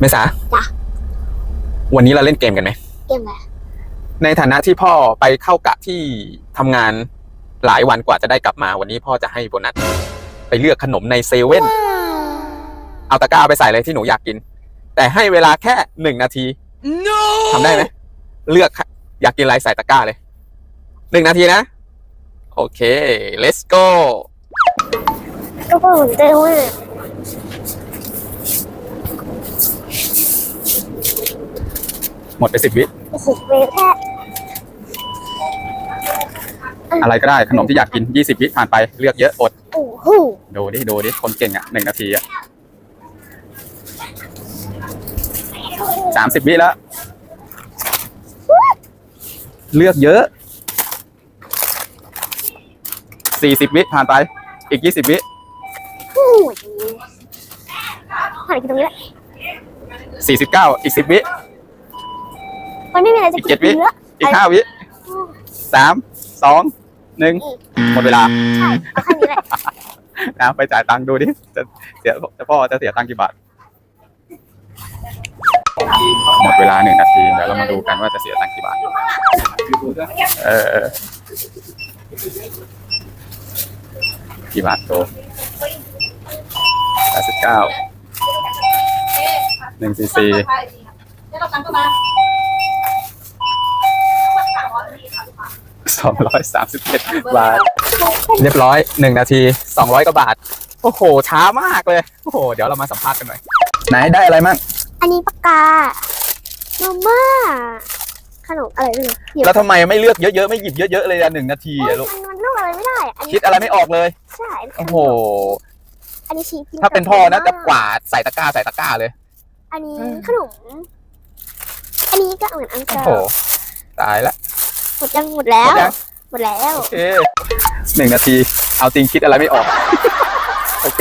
เมษาจ้ะ วันนี้เราเล่นเกมกันไหม เกมอะไรในฐานะที่พ่อไปเข้ากะที่ทำงานหลายวันกว่าจะได้กลับมา วันนี้พ่อจะให้โบนัสไปเลือกขนมในเซเว่น เอาตะกร้าไปใส่เลยที่หนูอยากกิน แต่ให้เวลาแค่หนึ่งนาที No! ทำได้ไหม เลือกค่ะอยากกินอะไรใส่ตะกร้าเลย หนึ่งนาทีนะ โอเค let's go ก็เปิดเต้ว่า หมดไปสิบวิโอ้โหเวแค่อะไรก็ได้ขนมที่อยากกินยี่สิบวิผ่านไปเลือกเยอะอดโอ้โหดูดิดูดิคนเก่งอะหนึ่งนาทีอะสามสิบวิแล้ว เลือกเยอะสี่สิบวิผ่านไป อีกยี่สิบวิโอ้ยหายกินตรงนี้แหละสี่สิบเก้าอีกสิบวิ มันไม่มีอะไรจะอีกกิเจ็ดนวิเยอะอีกห้าวิสามสองหนึ่งหมดเวลาใช่เอาแค่นี้แหละนะไปจ่ายตังค์ดูดิจะเสียจะพ่อจะเสียตังค์กี่บาทหมดเวลาหนึ่งนาทีเดี๋ยวเรามาดูกันว่าจะเสียตังค์กี่บาทเออเออกี่บาทโตแปดสิบเก้าหนึ่งสี่สี่ สองร้อยสามสิบเอ็ดบาท เรียบร้อยหนึ่งนาทีสองร้อยกว่าบาท โอ้โห ช้ามากเลย โอ้โห เดี๋ยวเรามาสัมภาษณ์กันหน่อย ไหนได้อะไรมั่งอันนี้ปากกามาม่าขนมอะไรไม่รู้หยิบแล้วทำไมไม่เลือกเยอะๆ ไม่หยิบเยอะๆ เลยอะหนึ่งนาทีโอ้ยอะลูก มันมันลูกอะไรไม่ได้อะอันนี้คิดอะไรไม่ออกเลย ใช่โอ้โห อันนี้ชีสกิถ้าเป็นพ่อนะบจะกวาดใส่ตะกร้าใส่ตะกร้าเลย อันนี้อืมขนม อันนี้ก็เหมือนอันโอ้เก่าโห ตายละ หมดยังหมดแล้หมวดยังหมดแล้ว โอเคหนึ่งนาที เอาจริงคิดอะไรไม่ออก โอเค